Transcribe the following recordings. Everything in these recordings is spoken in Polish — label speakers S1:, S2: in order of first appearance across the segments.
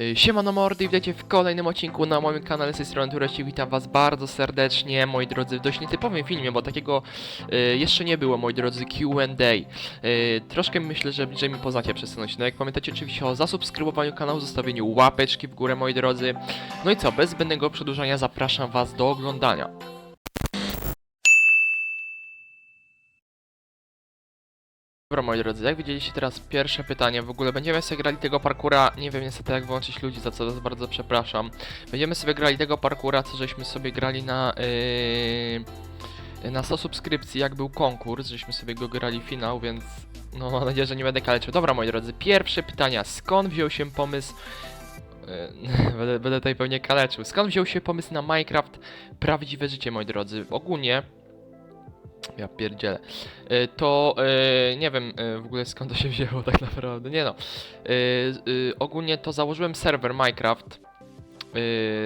S1: Y, Siemano mordy, witajcie w kolejnym odcinku na moim kanale z tej strony Tureści. Witam was bardzo serdecznie, moi drodzy, w dość nietypowym filmie, bo takiego y, jeszcze nie było, moi drodzy, Q&A. Y, troszkę myślę, że bliżej mi poznacie przez ten odcinek. Pamiętajcie oczywiście o zasubskrybowaniu kanału, zostawieniu łapeczki w górę, moi drodzy. No i co, bez zbędnego przedłużania zapraszam was do oglądania. Dobra moi drodzy, jak widzieliście teraz pierwsze pytanie, w ogóle będziemy sobie grali tego parkura, nie wiem niestety jak wyłączyć ludzi, za co was bardzo przepraszam. Będziemy sobie grali tego parkura, co żeśmy sobie grali na yy, na 100 subskrypcji, jak był konkurs, żeśmy sobie go grali finał, więc no mam nadzieję, że nie będę kaleczył. Dobra moi drodzy, pierwsze pytania, skąd wziął się pomysł yy, będę, będę tutaj pewnie kaleczył. Skąd wziął się pomysł na Minecraft Prawdziwe Życie, moi drodzy? Ogólnie ja pierdzielę. Y, To y, nie wiem y, w ogóle skąd to się wzięło tak naprawdę. Nie no. Ogólnie to założyłem serwer Minecraft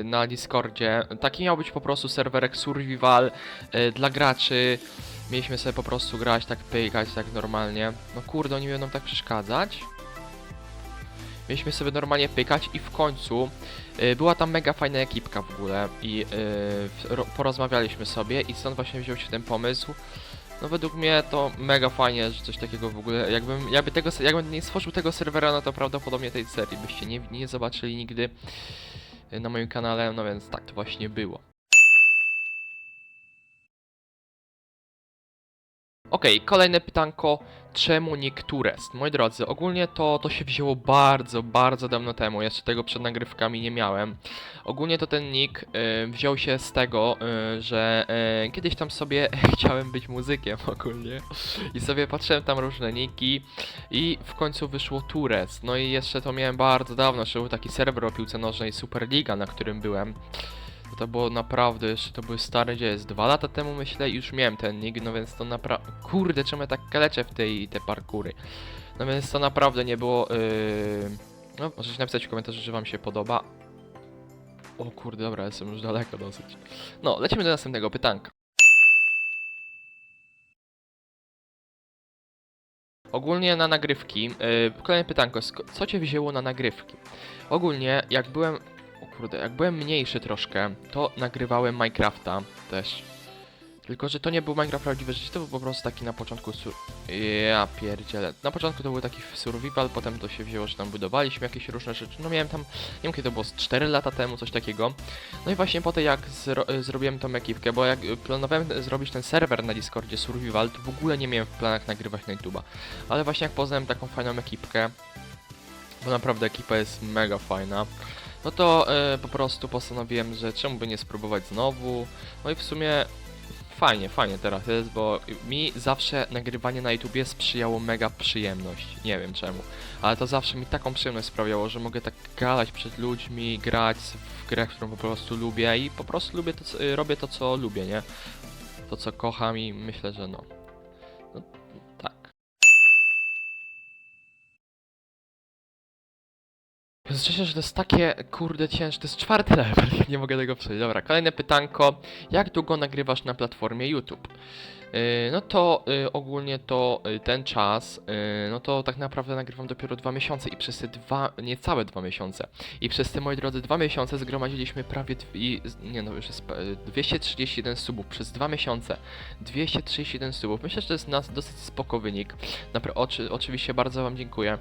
S1: na Discordzie. Taki miał być po prostu serwerek survival dla graczy. Mieliśmy sobie po prostu grać, tak pykać, tak normalnie. No kurde, oni będą tak przeszkadzać. Mieliśmy sobie normalnie pykać i w końcu y, była tam mega fajna ekipka w ogóle i y, porozmawialiśmy sobie i stąd właśnie wziął się ten pomysł. No według mnie to mega fajnie, że coś takiego w ogóle, jakbym, jakby tego, jakbym nie stworzył tego serwera, no to prawdopodobnie tej serii byście nie, nie zobaczyli nigdy y, na moim kanale, no więc tak to właśnie było. Okej, kolejne pytanko. Czemu niektóre? Moi drodzy, ogólnie to, to się wzięło bardzo, bardzo dawno temu. Jeszcze tego przed nagrywkami nie miałem. Ogólnie to ten nick y, wziął się z tego, y, że y, kiedyś tam sobie chciałem być muzykiem ogólnie. I sobie patrzyłem tam różne niki i w końcu wyszło Tures. No i jeszcze to miałem bardzo dawno, jeszcze był taki serwer o piłce nożnej Superliga, na którym byłem. To było naprawdę, jeszcze to były stare dzieje, z dwa lata temu myślę i już miałem ten nick, no więc to naprawdę, kurde, czemu ja tak kaleczę w tej, te parkury. No więc to naprawdę nie było, yy... no możecie napisać w komentarzu, że wam się podoba. O kurde, dobra, jestem już daleko dosyć. No, lecimy do następnego pytanka. Ogólnie na nagrywki, yy, kolejne pytanko, co cię wzięło na nagrywki? Ogólnie, jak byłem o kurde, jak byłem mniejszy troszkę, to nagrywałem Minecrafta też. Tylko, że to nie był Minecraft prawdziwe życie, to był po prostu taki na początku sur... Ja pierdzielę. Na początku to był taki survival, potem to się wzięło, że tam budowaliśmy jakieś różne rzeczy. No miałem tam, nie wiem kiedy to było, z 4 lata temu, coś takiego. No i właśnie po tej jak zro zrobiłem tą ekipkę, bo jak planowałem zrobić ten serwer na Discordzie survival, to w ogóle nie miałem w planach nagrywać na YouTube'a. Ale właśnie jak poznałem taką fajną ekipkę, bo naprawdę ekipa jest mega fajna. No to e, po prostu postanowiłem, że czemu by nie spróbować znowu. No i w sumie fajnie, fajnie teraz jest, bo mi zawsze nagrywanie na YouTubie sprzyjało mega przyjemność. Nie wiem czemu, ale to zawsze mi taką przyjemność sprawiało, że mogę tak gadać przed ludźmi, grać w grę, którą po prostu lubię i po prostu lubię to, robię to, co lubię, nie? To, co kocham i myślę, że. No, Szczerze, że to jest takie, kurde, ciężkie, to jest czwarty level, nie mogę tego przejść. Dobra, kolejne pytanko. Jak długo nagrywasz na platformie YouTube? Yy, no to yy, ogólnie to yy, ten czas, no to tak naprawdę nagrywam dopiero dwa miesiące i przez te dwa, niecałe dwa miesiące. I przez te, moi drodzy, dwa miesiące zgromadziliśmy prawie, nie no, już jest e, 231 subów przez dwa miesiące. 231 subów. Myślę, że to jest nas dosyć spoko wynik. Napra- oczy, oczywiście bardzo wam dziękuję.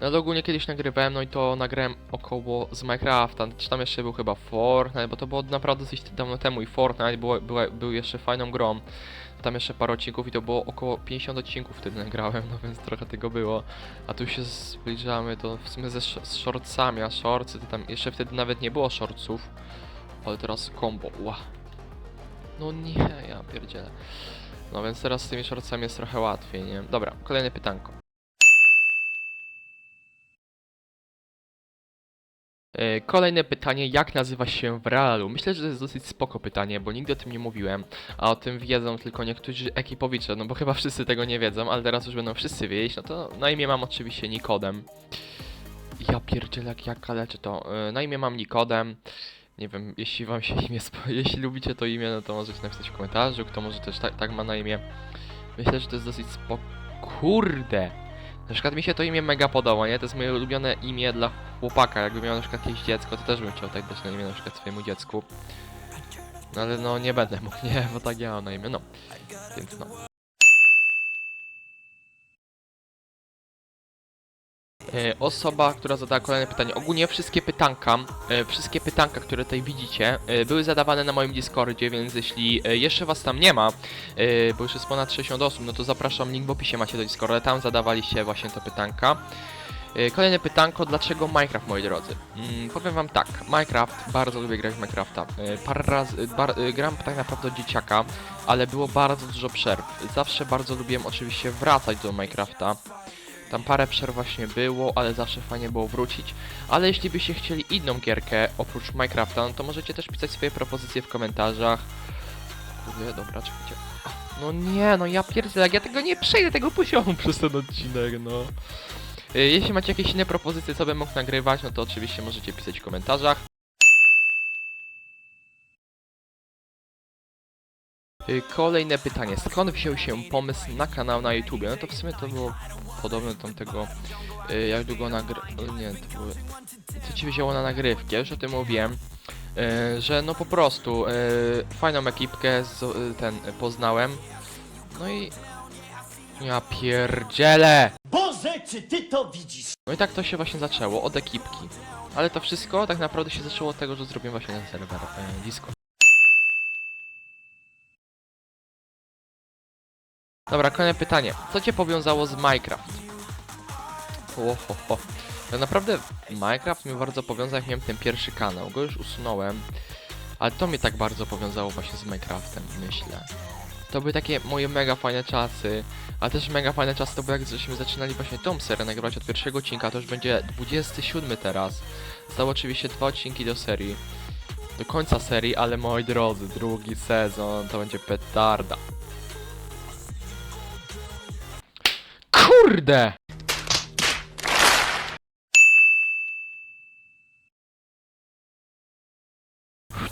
S1: No ale ogólnie kiedyś nagrywałem, no i to nagrałem około z Minecrafta, czy tam jeszcze był chyba Fortnite, bo to było naprawdę dosyć dawno temu i Fortnite było, była, był jeszcze fajną grą. Tam jeszcze parę odcinków i to było około 50 odcinków wtedy nagrałem, no więc trochę tego było. A tu się zbliżamy to w sumie ze z shortsami, a shortsy to tam jeszcze wtedy nawet nie było shortsów. Ale teraz combo, ła. No nie, ja pierdzielę. No więc teraz z tymi shortsami jest trochę łatwiej, nie? Dobra, kolejne pytanko. Kolejne pytanie, jak nazywa się w realu? Myślę, że to jest dosyć spoko pytanie, bo nigdy o tym nie mówiłem, a o tym wiedzą tylko niektórzy ekipowicze, no bo chyba wszyscy tego nie wiedzą, ale teraz już będą wszyscy wiedzieć, no to na imię mam oczywiście Nikodem. Ja pierdzielę jak ja kaleczę to. E, Na imię mam Nikodem. Nie wiem, jeśli wam się imię, jeśli lubicie to imię, no to możecie napisać w komentarzu, kto może też tak, tak ma na imię. Myślę, że to jest dosyć spoko. Kurde! Na przykład mi się to imię mega podoba, nie? To jest moje ulubione imię dla chłopaka. Jakby miał na przykład jakieś dziecko, to też bym chciał tak dać na imię na przykład swojemu dziecku. No ale no nie będę mógł, nie, bo tak ja mam na imię, no. Więc no. Osoba, która zadała kolejne pytanie. Ogólnie wszystkie pytanka, e, wszystkie pytanka, które tutaj widzicie, e, były zadawane na moim Discordzie, więc jeśli e, jeszcze was tam nie ma, e, bo już jest ponad 60 osób, no to zapraszam, link w opisie macie do Discorda, tam zadawaliście właśnie te pytanka. E, Kolejne pytanko, dlaczego Minecraft, moi drodzy? Mm, powiem wam tak, Minecraft, bardzo lubię grać w Minecrafta. E, Parę razy, bar, e, gram tak naprawdę od dzieciaka, ale było bardzo dużo przerw. Zawsze bardzo lubiłem oczywiście wracać do Minecrafta. Tam parę przerw właśnie było, ale zawsze fajnie było wrócić. Ale jeśli byście chcieli inną gierkę oprócz Minecrafta, no to możecie też pisać swoje propozycje w komentarzach. Kurde, dobra, czekajcie. No nie, no ja pierdzielę, jak ja tego nie przejdę tego poziomu przez ten odcinek, no. Y, Jeśli macie jakieś inne propozycje, co bym mógł nagrywać, no to oczywiście możecie pisać w komentarzach. Kolejne pytanie. Skąd wziął się pomysł na kanał na YouTube? No to w sumie to było podobne do tamtego, y, jak długo nagry... Nie, to było... Co ci wzięło na nagrywkę? Już o tym mówiłem. y, Że no po prostu y, fajną ekipkę z, y, ten y, poznałem. No i... Ja pierdzielę!
S2: Boże, czy ty to widzisz?
S1: No i tak to się właśnie zaczęło, od ekipki. Ale to wszystko tak naprawdę się zaczęło od tego, że zrobiłem właśnie ten serwer e, Discord. Dobra, kolejne pytanie. Co cię powiązało z Minecraft? Ohoho. Tak naprawdę Minecraft mnie bardzo powiązał, jak miałem ten pierwszy kanał. Go już usunąłem. Ale to mnie tak bardzo powiązało właśnie z Minecraftem, myślę. To były takie moje mega fajne czasy. A też mega fajny czas to był jak żeśmy zaczynali właśnie tą serię nagrywać od pierwszego odcinka, to już będzie 27 teraz. Zostały oczywiście dwa odcinki do serii. Do końca serii, ale moi drodzy, drugi sezon to będzie petarda. Kurde!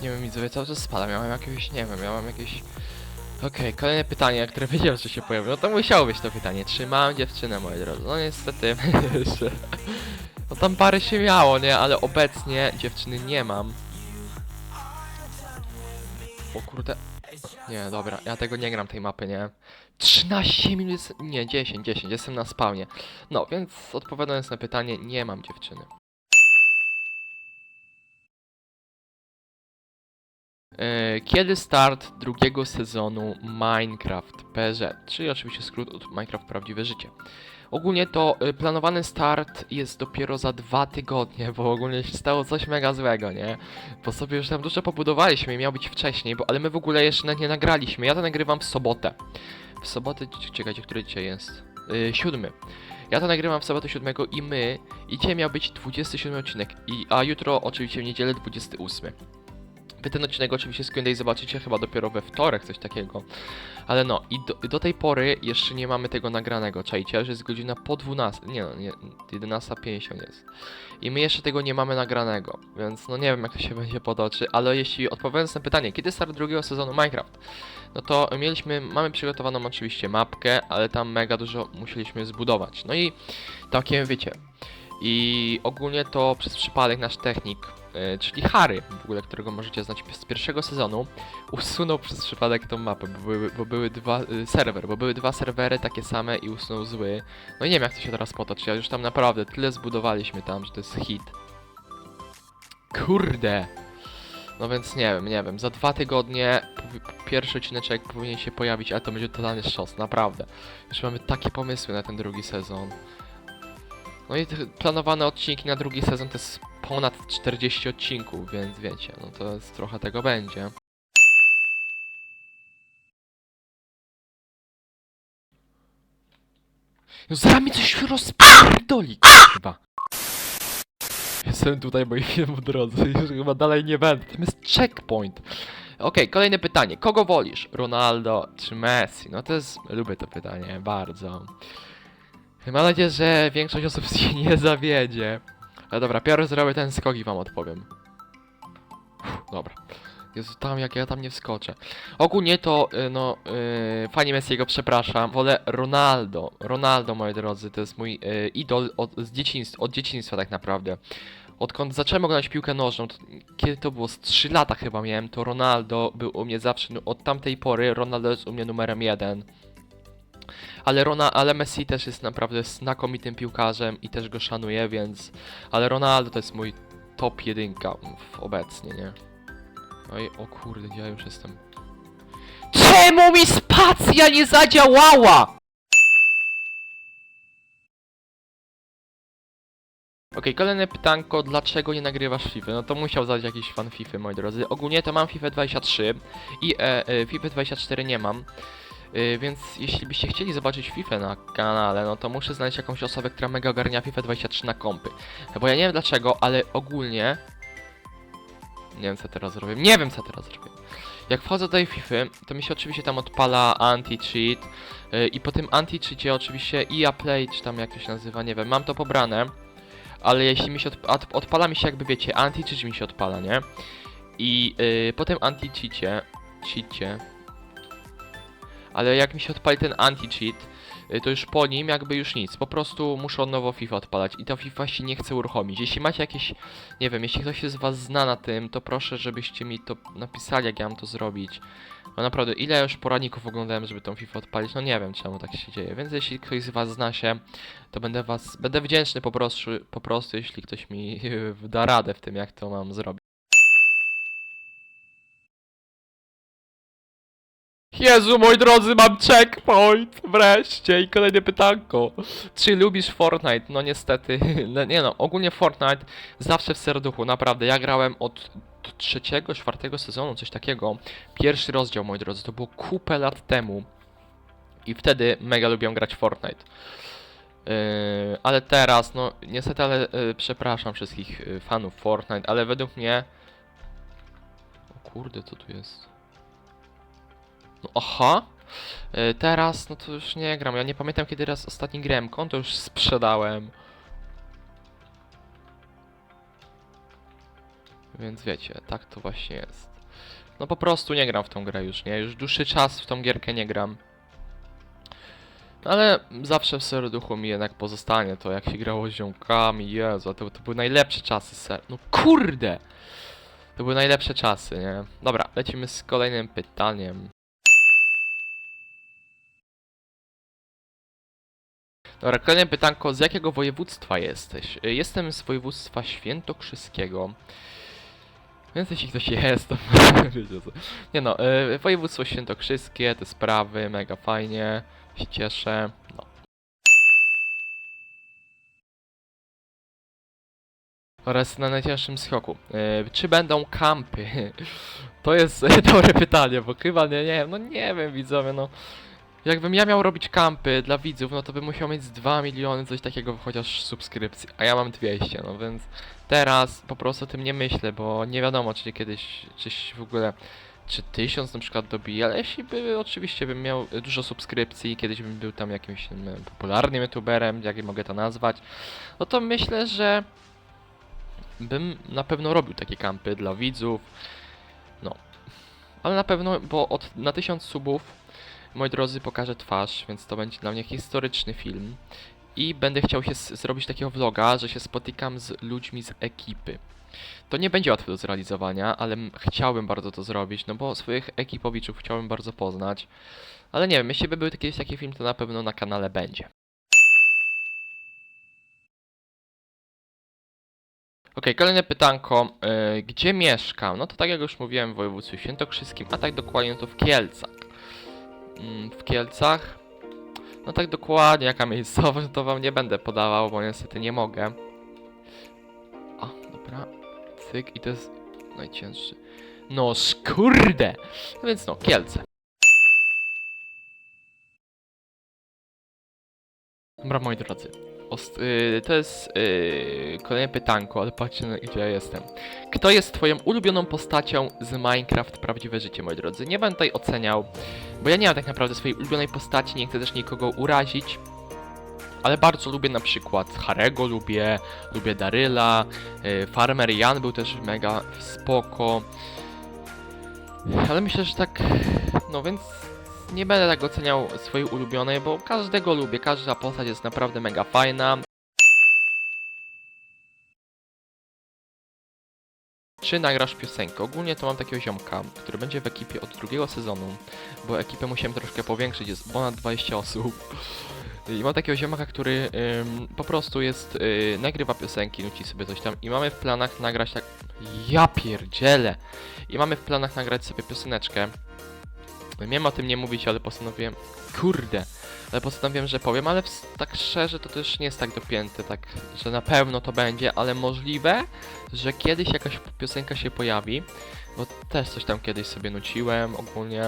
S1: Nie wiem, widzowie, cały czas spada. Miałem jakieś, nie wiem, miałem jakieś... Okej, kolejne pytanie, które wiedziałem, że się pojawi. No to musiało być to pytanie. Czy mam dziewczynę, moi drodzy? No niestety, jeszcze. No tam parę się miało, nie? Ale obecnie dziewczyny nie mam. O kurde. Nie, dobra, ja tego nie gram tej mapy, nie? 13 minut, nie, 10, 10, jestem na spawnie. No, więc odpowiadając na pytanie, nie mam dziewczyny. E, Kiedy start drugiego sezonu Minecraft PZ, czyli oczywiście skrót od Minecraft Prawdziwe Życie. Ogólnie to y, planowany start jest dopiero za dwa tygodnie, bo ogólnie się stało coś mega złego, nie? Bo sobie już tam dużo pobudowaliśmy i miał być wcześniej, bo ale my w ogóle jeszcze nie nagraliśmy. Ja to nagrywam w sobotę. W sobotę, czekajcie, który dzisiaj jest? Yy, siódmy. Ja to nagrywam w sobotę siódmego i my, i dzisiaj miał być 27 odcinek, i, a jutro oczywiście w niedzielę 28. Wy ten odcinek oczywiście z Q&A zobaczycie chyba dopiero we wtorek, coś takiego. Ale no, i do, do tej pory jeszcze nie mamy tego nagranego, czajcie, że jest godzina po 12, nie no, nie, 11.50 jest. I my jeszcze tego nie mamy nagranego, więc no nie wiem jak to się będzie potoczy, ale jeśli odpowiadając na pytanie, kiedy start drugiego sezonu Minecraft, no to mieliśmy, mamy przygotowaną oczywiście mapkę, ale tam mega dużo musieliśmy zbudować. No i takie wiecie, i ogólnie to przez przypadek nasz technik, czyli Harry, w ogóle, którego możecie znać z pierwszego sezonu, usunął przez przypadek tą mapę, bo były, bo były dwa, y, serwer, bo były dwa serwery takie same i usunął zły. No i nie wiem jak to się teraz potoczy, ale już tam naprawdę tyle zbudowaliśmy tam, że to jest hit. Kurde! No więc nie wiem, nie wiem, za dwa tygodnie pierwszy odcineczek powinien się pojawić, ale to będzie totalny sztos, naprawdę. Już mamy takie pomysły na ten drugi sezon. No i planowane odcinki na drugi sezon to jest ponad 40 odcinków, więc wiecie, no to jest trochę tego będzie. No zaraz mi coś rozpierdoli, kurwa. Jestem tutaj, moi w drodzy, już chyba dalej nie będę. Tam jest checkpoint. Okej, kolejne pytanie. Kogo wolisz? Ronaldo czy Messi? No to jest... Lubię to pytanie, bardzo. Mam nadzieję, że większość osób się nie zawiedzie. Ale dobra, pierwszy zrobię ten skok i wam odpowiem. Dobra. Jezu, tam jak ja tam nie wskoczę. Ogólnie to, y, no, y, fani Messiego przepraszam, wolę Ronaldo. Ronaldo, moi drodzy, to jest mój y, idol od, z dzieciństwa, od dzieciństwa tak naprawdę. Odkąd zacząłem oglądać piłkę nożną, to, kiedy to było, z 3 lata chyba miałem, to Ronaldo był u mnie zawsze, no, od tamtej pory Ronaldo jest u mnie numerem jeden. Ale, Rona, ale Messi też jest naprawdę znakomitym piłkarzem i też go szanuję, więc... Ale Ronaldo to jest mój top jedynka obecnie, nie? No i o kurde, ja już jestem? Czemu mi spacja nie zadziałała? Okej, kolejne pytanko, dlaczego nie nagrywasz FIFA? No to musiał zadać jakiś fan FIFA, moi drodzy. Ogólnie to mam FIFA 23 i e, e, FIFA 24 nie mam. E, więc jeśli byście chcieli zobaczyć FIFA na kanale, no to muszę znaleźć jakąś osobę, która mega ogarnia FIFA 23 na kompy. Bo ja nie wiem dlaczego, ale ogólnie... Nie wiem co teraz zrobię. Nie wiem co teraz zrobię. Jak wchodzę do tej FIFA, to mi się oczywiście tam odpala anti-cheat yy, i po tym anti-cheacie oczywiście EA Play, czy tam jak to się nazywa, nie wiem, mam to pobrane, ale jeśli mi się odp od odpala mi się jakby wiecie, anti-cheat mi się odpala, nie? I yy, po tym anti-cheacie, cheacie, ale jak mi się odpali ten anti-cheat, y, to już po nim jakby już nic. Po prostu muszę od nowo FIFA odpalać i ta FIFA się nie chce uruchomić. Jeśli macie jakieś, nie wiem, jeśli ktoś z was zna na tym, to proszę, żebyście mi to napisali, jak ja mam to zrobić. No naprawdę, ile już poradników oglądałem, żeby tą FIFA odpalić, no nie wiem czemu tak się dzieje. Więc jeśli ktoś z was zna się, to będę was, będę wdzięczny po prostu, po prostu jeśli ktoś mi da radę w tym, jak to mam zrobić. Jezu, moi drodzy, mam checkpoint! Wreszcie! I kolejne pytanko. Czy lubisz Fortnite? No niestety, no, nie no, ogólnie Fortnite zawsze w serduchu, naprawdę. Ja grałem od trzeciego, czwartego sezonu, coś takiego. Pierwszy rozdział, moi drodzy, to było kupę lat temu. I wtedy mega lubiłem grać Fortnite. Yy, ale teraz, no niestety, ale yy, przepraszam wszystkich yy, fanów Fortnite, ale według mnie... O kurde, co tu jest? No aha. Y, Teraz, no to już nie gram. Ja nie pamiętam kiedy raz ostatni grałem. Konto już sprzedałem. Więc wiecie, tak to właśnie jest. No po prostu nie gram w tą grę już, nie? Już dłuższy czas w tą gierkę nie gram. Ale zawsze w serduchu mi jednak pozostanie to, jak się grało z ziomkami, Jezu, to, to były najlepsze czasy, ser... No kurde! To były najlepsze czasy, nie? Dobra, lecimy z kolejnym pytaniem. Dobra, kolejne pytanko, z jakiego województwa jesteś? Y, Jestem z województwa świętokrzyskiego. Więc jeśli ktoś jest, to wiecie co. Nie no, y, województwo świętokrzyskie, te sprawy, mega fajnie, się cieszę, no. Oraz na najcięższym skoku. Y, czy będą kampy? To jest dobre pytanie, bo chyba nie, nie wiem, no nie wiem widzowie, no. Jakbym ja miał robić kampy dla widzów, no to bym musiał mieć z 2 miliony, coś takiego chociaż subskrypcji, a ja mam 200, no więc teraz po prostu o tym nie myślę, bo nie wiadomo, czy kiedyś, czyś w ogóle, czy 1000 na przykład dobije, ale jeśli by, oczywiście bym miał dużo subskrypcji, kiedyś bym był tam jakimś mm, popularnym youtuberem, jak mogę to nazwać, no to myślę, że bym na pewno robił takie kampy dla widzów, no. Ale na pewno, bo od, na 1000 subów moi drodzy, pokażę twarz, więc to będzie dla mnie historyczny film. I będę chciał się zrobić takiego vloga, że się spotykam z ludźmi z ekipy. To nie będzie łatwe do zrealizowania, ale chciałbym bardzo to zrobić, no bo swoich ekipowiczów chciałbym bardzo poznać. Ale nie wiem, jeśli by był jakiś taki film, to na pewno na kanale będzie. Okej, kolejne pytanko. Yy, gdzie mieszkam? No to tak jak już mówiłem w województwie świętokrzyskim, a tak dokładnie to w Kielcach w Kielcach. No tak dokładnie, jaka miejscowość, to wam nie będę podawał, bo niestety nie mogę. A, dobra. Cyk, i to jest najcięższy. No skurde! No więc no, Kielce. Dobra, moi drodzy. Ost- y, to jest y, kolejne pytanko, ale patrzcie, gdzie ja jestem. Kto jest twoją ulubioną postacią z Minecraft Prawdziwe Życie, moi drodzy? Nie będę tutaj oceniał, bo ja nie mam tak naprawdę swojej ulubionej postaci, nie chcę też nikogo urazić. Ale bardzo lubię na przykład Harego, lubię, lubię Daryla, y, Farmer Jan był też mega spoko. Ale myślę, że tak. No więc nie będę tak oceniał swojej ulubionej, bo każdego lubię. Każda postać jest naprawdę mega fajna. Czy nagrasz piosenkę? Ogólnie to mam takiego ziomka, który będzie w ekipie od drugiego sezonu, bo ekipę musiałem troszkę powiększyć, jest ponad 20 osób. I mam takiego ziomaka, który ym, po prostu jest, y, nagrywa piosenki, nuci sobie coś tam i mamy w planach nagrać tak... Ja pierdzielę! I mamy w planach nagrać sobie pioseneczkę. Miałem o tym nie mówić, ale postanowiłem... Kurde! Ale postanowiłem, że powiem, ale tak szczerze to też nie jest tak dopięte, tak, że na pewno to będzie, ale możliwe, że kiedyś jakaś piosenka się pojawi, bo też coś tam kiedyś sobie nuciłem ogólnie,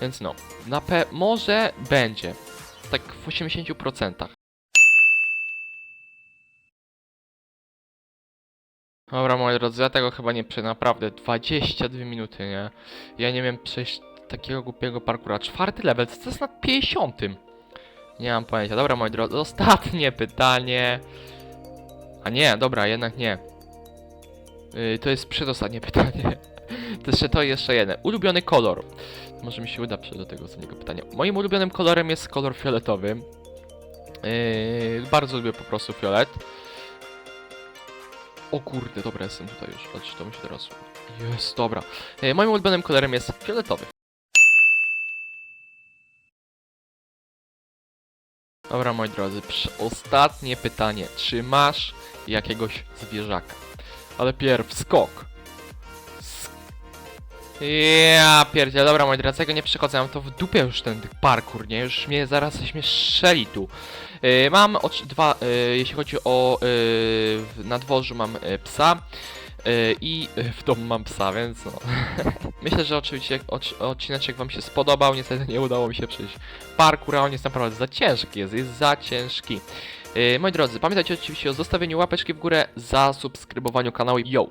S1: więc no, na pe... może będzie, tak w 80%. Dobra, moi drodzy, ja tego chyba nie prze... naprawdę 22 minuty, nie? Ja nie wiem przejść takiego głupiego parkura. Czwarty level, to jest na 50. Nie mam pojęcia. Dobra, moi drodzy, ostatnie pytanie. A nie, dobra, jednak nie. Yy, to jest przedostatnie pytanie. To jeszcze to jeszcze jeden. Ulubiony kolor. Może mi się uda przejść do tego ostatniego pytania. Moim ulubionym kolorem jest kolor fioletowy. Yy, bardzo lubię po prostu fiolet. O kurde, dobra, jestem tutaj już. Patrz, to mi się teraz... Jest, dobra. Yy, moim ulubionym kolorem jest fioletowy. Dobra, moi drodzy, ostatnie pytanie. Czy masz jakiegoś zwierzaka? Ale pierw skok. Sk- ja pierdzielę, dobra moi drodzy, ja go nie przechodzę, mam to w dupie już ten parkour, nie? Już mnie zaraz mnie strzeli tu. Yy, mam dwa, yy, jeśli chodzi o yy, na dworzu mam yy, psa i yy, w domu mam psa, więc no. Myślę, że oczywiście odc- odcineczek wam się spodobał, niestety nie udało mi się przejść parkour, a on jest naprawdę za ciężki, jest, jest za ciężki. Yy, moi drodzy, pamiętajcie oczywiście o zostawieniu łapeczki w górę, zasubskrybowaniu kanału. Yo!